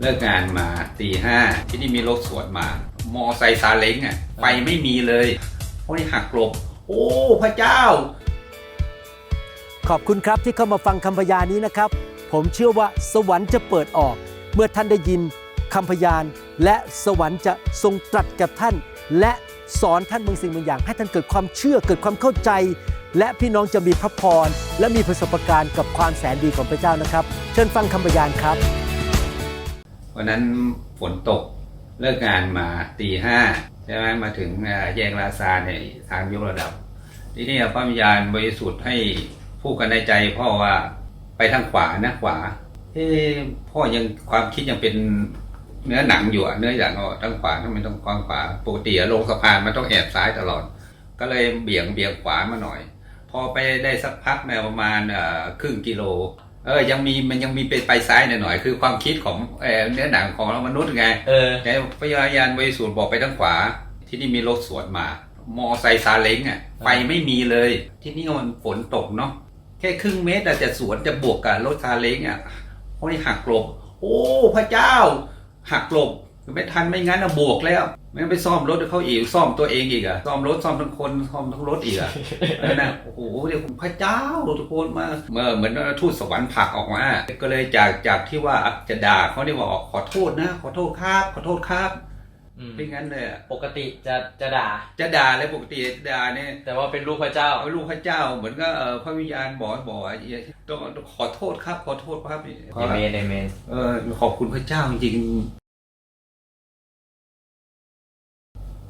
เลิกงานมาตีห้าที่นี่มีรถสวนมา มอไซค์ซาเล้งอะไฟไม่มีเลยเพราะนี่หักหลบ โอ้พระเจ้า ขอบคุณครับที่เข้ามาฟังคำพยานนี้นะครับ ผมเชื่อว่าสวรรค์จะเปิดออก เมื่อท่านได้ยินคำพยานและสวรรค์จะทรงตรัสกับท่าน และสอนท่านบางสิ่งบางอย่าง ให้ท่านเกิดความเชื่อเกิดความเข้าใจ และพี่น้องจะมีพระพรและมีประสบการณ์กับความแสนดีของพระเจ้านะครับ เชิญฟังคำพยานครับ วันนั้นฝนตกเลิกงานมาตีห้าใช่ไหมมาถึงแยกลาซาเนี่ยทางยกระดับ ทีนี้พระวิญญาณบริสุทธิ์ให้พูดกันในใจพ่อว่าไปทางขวานะขวาเอ้พ่อยังความคิดยังเป็นเนื้อหนังอยู่เนื้อหนังอ๋อทางขวาทำไมต้องกวางขวาปกติอะลงสะพานมันต้องแอบซ้ายตลอด ก็เลยเบี่ยงเบี่ยงขวามาหน่อย พอไปได้สักพักเนี่ประมาณครึ่งกิโล เออยังมีมันยังมีไปไปซ้ายหน่อยๆคือความคิดของเอ่อเนื้อหนังของมนุษย์ไงเออแต่พยายานบริสุทธิ์บอกไปทางขวา ที่นี่มีรถสวนมามอไซค์ซาเล้งอะไฟไม่มีเลย ที่นี่มันฝนตกเนาะแค่ครึ่งเมตรอะจะสวนจะบวกกับรถซาเล้งอะเพราะนี่หักหลบ โอ้พระเจ้า หักหลบ ไม่ทันไม่งั้นอะบวกแล้วไม่งั้นไปซ่อมรถเขาอีกซ่อมตัวเองอีกอะซ่อมรถซ่อมทั้งคนซ่อมทั้งรถอีกอะนั่นนะโอ้โหเดี๋ยวพระเจ้าทุกคนมาเมื่อเหมือนทูตสวรรค์ผลักออกมา ก็เลยจากจากที่ว่าจะด่าเขาได้บอกขอโทษนะ ขอโทษครับขอโทษครับอืมเป็นงั้นเลยอะปกติจะจะด่า จะด่าเลยปกติด่าเนี่ยแต่ว่าเป็นลูกพระเจ้าเอาลูกพระเจ้าเหมือนก็เอ่อพระวิญญาณบอกบอกว่าต้องต้องขอโทษครับขอโทษครับเอเมนเอเมนเออขอบคุณพระเจ้าจริง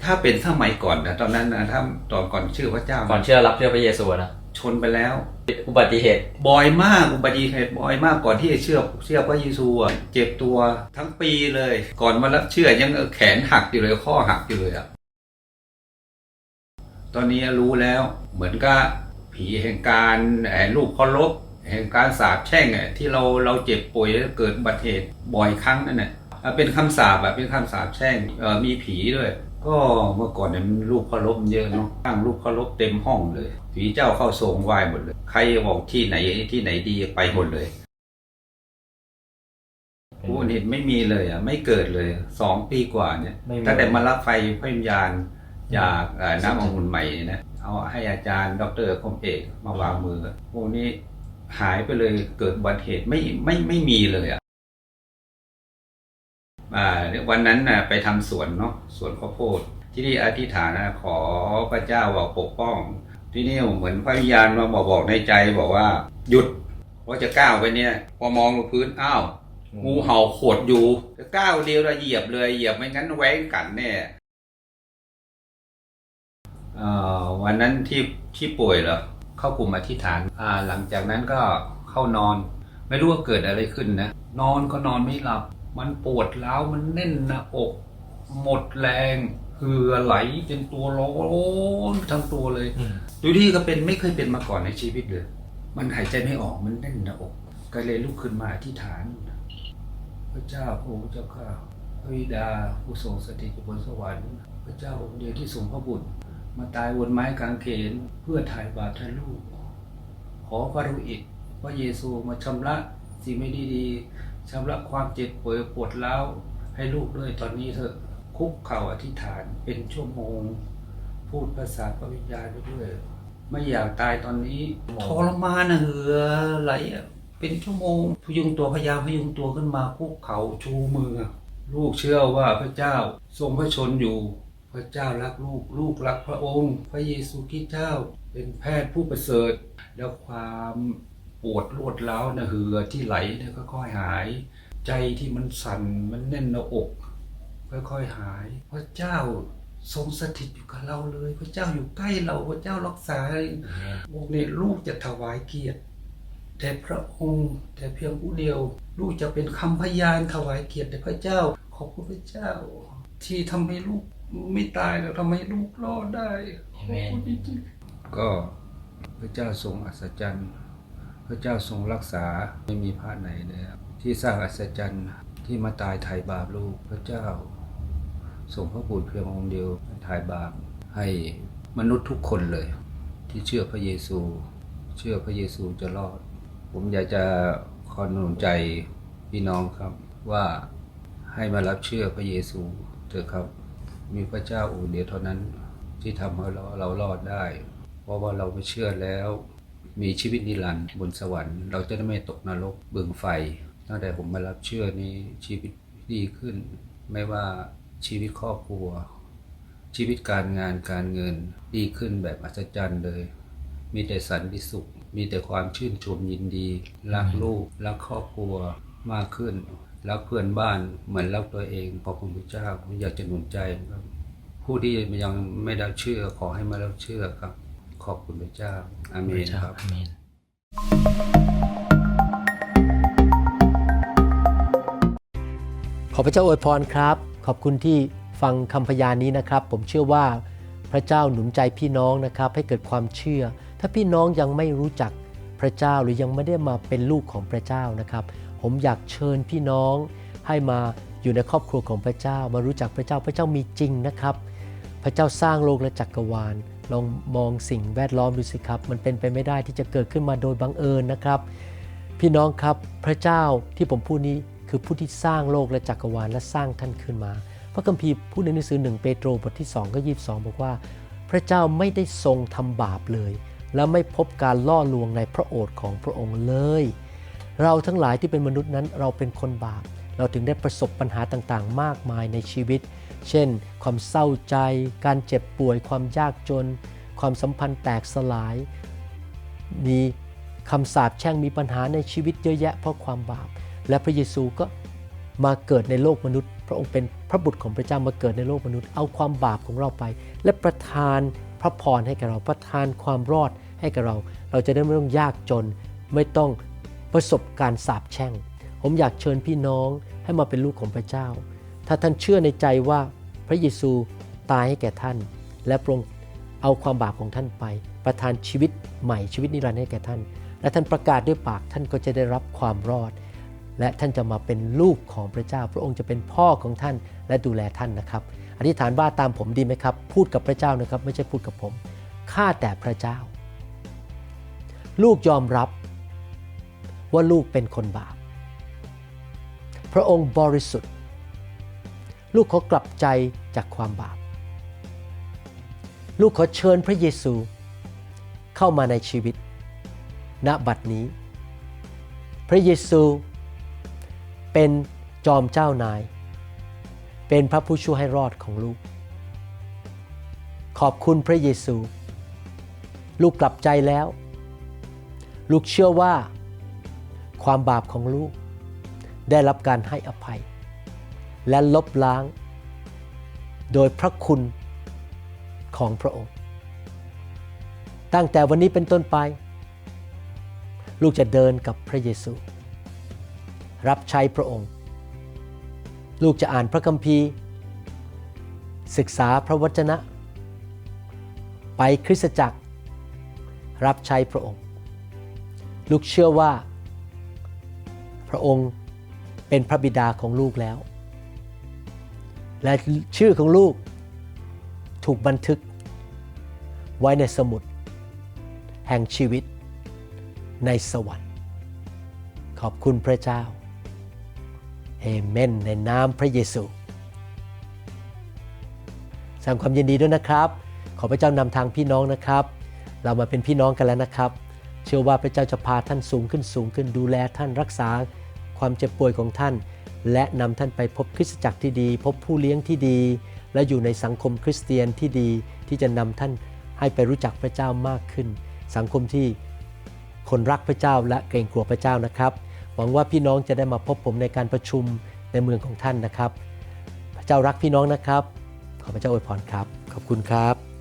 ถ้าเป็นสมัยก่อนนะตอนนั้นนะถ้าตอนก่อนชื่อพระเจ้าก่อนเชื่อรับเชื่อพระเยซูอะนะชนไปแล้ว อุบัติเหตุบ่อยมากอุบัติเหตุบ่อยมากก่อนที่จะเชื่อเชื่อพระเยซูอะเจ็บตัวทั้งปีเลย ก่อนมารับเชื่อยังแขนหักอยู่เลยข้อหักอยู่เลยอะตอนนี้รู้แล้วเหมือนกับผีแห่งการแอบลูกเคารพแห่งการสาปแช่งอะที่เราเราเจ็บป่วยแล้วเกิดอุบัติเหตุบ่อยครั้งนั่นแหละอะเป็นคำสาปอะเป็นคำสาปแช่งเออมีผีด้วย ก็เมื่อก่อนเนี่ยมันลูกเคารพเยอะเนาะตั้งลูกเคารพเต็มห้องเลยผีเจ้าเข้าทรงไหว้หมดเลย ใครบอกที่ไหนที่ไหนดีไปหมดเลยโอ้เห็นไม่มีเลยอะไม่เกิดเลยสองปีกว่าเนี่ยไม่มี ตั้งแต่มารับไฟพระวิญญาณจากเอ่อน้ำองุ่นใหม่เนี่ยนะเอาให้อาจารย์ดรคมเอกมาวางมือพวกนี้หายไปเลยเกิดอุบัติเหตุไม่ไม่ไม่มีเลยอะอ่า วันนั้นน่ะไปทำสวนเนาะสวนข้าวโพด ที่นี่อธิษฐานนะขอพระเจ้าว่าปกป้อง ที่นี่เหมือนพระวิญญาณมาบอกบอกในใจบอกว่า หยุดว่าจะก้าวไปเนี่ย พอมองลงพื้นอ้าวงูเห่าขดอยู่จะก้าวเดียวแล้วเหยียบเลยเหยียบไม่งั้นแหว้งกันแน่เอ่อวันนั้นที่ที่ป่วยเหรอเข้ากลุ่มอธิษฐานหลังจากนั้นก็เข้านอน ไม่รู้ว่าเกิดอะไรขึ้นนะ นอนก็นอนไม่หลับ มันปวดร้าวมันแน่นหน้าอก หมดแรงเหงื่อไหลจนตัวร้อนทั้งตัวเลยดูที่ก็เป็นไม่เคยเป็นมาก่อนในชีวิตเลย มันหายใจไม่ออกมันแน่นหน้าอกก็เลยลุกขึ้นมาอธิษฐาน พระเจ้าพระองค์เจ้าข้าพระบิดาผู้ทรงสถิตอยู่บนสวรรค์พระเจ้าองค์เดียวที่ทรงพระบุตร มาตายบนไม้กางเขนเพื่อถ่ายบาปแทนลูก ขอพระฤอิตพระเยซูมาชำระสิ่งไม่ดีๆ ชำระความเจ็บป่วยปวดร้าวให้ลูกด้วยตอนนี้เถอะคุกเข่าอธิษฐานเป็นชั่วโมง พูดภาษาพระวิญญาณไปด้วยไม่อยากตายตอนนี้ทรมานเหือไหลเป็นชั่วโมงพยุงตัวพยายามพยุงตัวขึ้นมาคุกเข่าชูมือ ลูกเชื่อว่าพระเจ้าทรงพระชนอยู่ พระเจ้ารักลูกลูกรักพระองค์ พระเยซูคริสต์เจ้าเป็นแพทย์ผู้ประเสริฐ แล้วความ ปวดรวดร้าวนะเหือที่ไหลเนี่ยก็ค่อยหาย ใจที่มันสั่นมันแน่นหน้าอก ค่อยๆหาย พระเจ้าทรงสถิตอยู่กับเราเลย พระเจ้าอยู่ใกล้เราพระเจ้ารักษาพวกนี้ลูกจะถวายเกียรติแต่พระองค์แต่เพียงผู้เดียว ลูกจะเป็นคำพยานถวายเกียรติแด่พระเจ้าขอบคุณพระเจ้า ที่ทำให้ลูกไม่ตายแล้วทำให้ลูกรอดได้ขอบคุณจริงๆก็พระเจ้าทรงอัศจรรย์ พระเจ้าทรงรักษาไม่มีพระไหนเลยครับที่สร้างอัศจรรย์ที่มาตายไถ่บาปลูกพระเจ้าส่งพระบุตรเพียงองค์เดียวไถ่บาปให้มนุษย์ทุกคนเลย ที่เชื่อพระเยซู เชื่อพระเยซูจะรอด ผมอยากจะขอหนุนใจพี่น้องครับว่าให้มารับเชื่อพระเยซูเถอะครับ มีพระเจ้าองค์เดียวเท่านั้นที่ทำให้เราเรารอดได้ เพราะว่าเราไปเชื่อแล้ว มีชีวิตนิรันดร์บนสวรรค์เราจะได้ไม่ตกนรกเบืองไฟ ตั้งแต่ผมมารับเชื่อนี้ชีวิตดีขึ้น ไม่ว่าชีวิตครอบครัว ชีวิตการงานการเงินดีขึ้นแบบอัศจรรย์เลย มีแต่สันติสุข มีแต่ความชื่นชมยินดี รักลูกรักครอบครัวมากขึ้นรักเพื่อนบ้านเหมือนรักตัวเองขอคุณพระเจ้าผมอยากจะหนุนใจครับผู้ที่ยังไม่ได้เชื่อขอให้มารับเชื่อครับ ขอบคุณพระเจ้าอาเมนครับอาเมนขอพระเจ้าอวยพรครับ ขอบคุณที่ฟังคำพยานนี้นะครับ ผมเชื่อว่าพระเจ้าหนุนใจพี่น้องนะครับ ให้เกิดความเชื่อ ถ้าพี่น้องยังไม่รู้จักพระเจ้าหรือยังไม่ได้มาเป็นลูกของพระเจ้านะครับ ผมอยากเชิญพี่น้องให้มาอยู่ในครอบครัวของพระเจ้า มารู้จักพระเจ้าพระเจ้ามีจริงนะครับ พระเจ้าสร้างโลกและจักรวาล ลองมองสิ่งแวดล้อมดูสิครับ มันเป็นไปไม่ได้ที่จะเกิดขึ้นมาโดยบังเอิญนะครับ พี่น้องครับพระเจ้าที่ผมพูดนี้คือผู้ที่สร้างโลกและจักรวาลและสร้างท่านขึ้นมา พระคัมภีร์พูดในหนังสือหนึ่งเปโตรบทที่2ก็22บอกว่า พระเจ้าไม่ได้ทรงทำบาปเลย และไม่พบการล่อลวงในพระโอษฐ์ของพระองค์เลย เราทั้งหลายที่เป็นมนุษย์นั้นเราเป็นคนบาป เราถึงได้ประสบปัญหาต่างๆ มากมายในชีวิต เช่น ความเศร้าใจ การเจ็บป่วย ความยากจน ความสัมพันธ์แตกสลาย มีคำสาปแช่งมีปัญหาในชีวิตเยอะแยะเพราะความบาป และพระเยซูก็มาเกิดในโลกมนุษย์ พระองค์เป็นพระบุตรของพระเจ้ามาเกิดในโลกมนุษย์ เอาความบาปของเราไป และประทานพระพรให้แก่เรา ประทานความรอดให้แก่เรา เราจะได้ไม่ต้องยากจน ไม่ต้องประสบการสาปแช่ง ผมอยากเชิญพี่น้องให้มาเป็นลูกของพระเจ้า ถ้าท่านเชื่อในใจว่าพระเยซูตายให้แก่ท่าน และพระองค์เอาความบาปของท่านไป ประทานชีวิตใหม่ชีวิตนิรันดร์ให้แก่ท่าน และท่านประกาศด้วยปากท่านก็จะได้รับความรอด และท่านจะมาเป็นลูกของพระเจ้า พระองค์จะเป็นพ่อของท่านและดูแลท่านนะครับ อธิษฐานว่าตามผมดีไหมครับ พูดกับพระเจ้านะครับ ไม่ใช่พูดกับผมข้าแต่พระเจ้า ลูกยอมรับว่าลูกเป็นคนบาป พระองค์บริสุทธิ์ ลูกขอกลับใจจากความบาป ลูกขอเชิญพระเยซูเข้ามาในชีวิต ณ บัดนี้ พระเยซูเป็นจอมเจ้านาย เป็นพระผู้ช่วยให้รอดของลูก ขอบคุณพระเยซู ลูกกลับใจแล้ว ลูกเชื่อว่าความบาปของลูก ได้รับการให้อภัย และลบล้าง โดยพระคุณของพระองค์ ตั้งแต่วันนี้เป็นต้นไป ลูกจะเดินกับพระเยซู รับใช้พระองค์ ลูกจะอ่านพระคัมภีร์ ศึกษาพระวจนะ ไปคริสตจักร รับใช้พระองค์ ลูกเชื่อว่า พระองค์ เป็นพระบิดาของลูกแล้ว และชื่อของลูกถูกบันทึกไว้ในสมุด แห่งชีวิตในสวรรค์ ขอบคุณพระเจ้าเอเมนในนามพระเยซูแสดงความยินดีด้วยนะครับ ขอพระเจ้านำทางพี่น้องนะครับ เรามาเป็นพี่น้องกันแล้วนะครับ เชื่อว่าพระเจ้าจะพาท่านสูงขึ้นสูงขึ้นดูแลท่านรักษา ความเจ็บป่วยของท่าน และนำท่านไปพบคริสตจักรที่ดี พบผู้เลี้ยงที่ดี และอยู่ในสังคมคริสเตียนที่ดีที่จะนำท่านให้ไปรู้จักพระเจ้ามากขึ้น สังคมที่คนรักพระเจ้าและเกรงกลัวพระเจ้านะครับ หวังว่าพี่น้องจะได้มาพบผมในการประชุมในเมืองของท่านนะครับ พระเจ้ารักพี่น้องนะครับ ขอพระเจ้าอวยพรครับ ขอบคุณครับ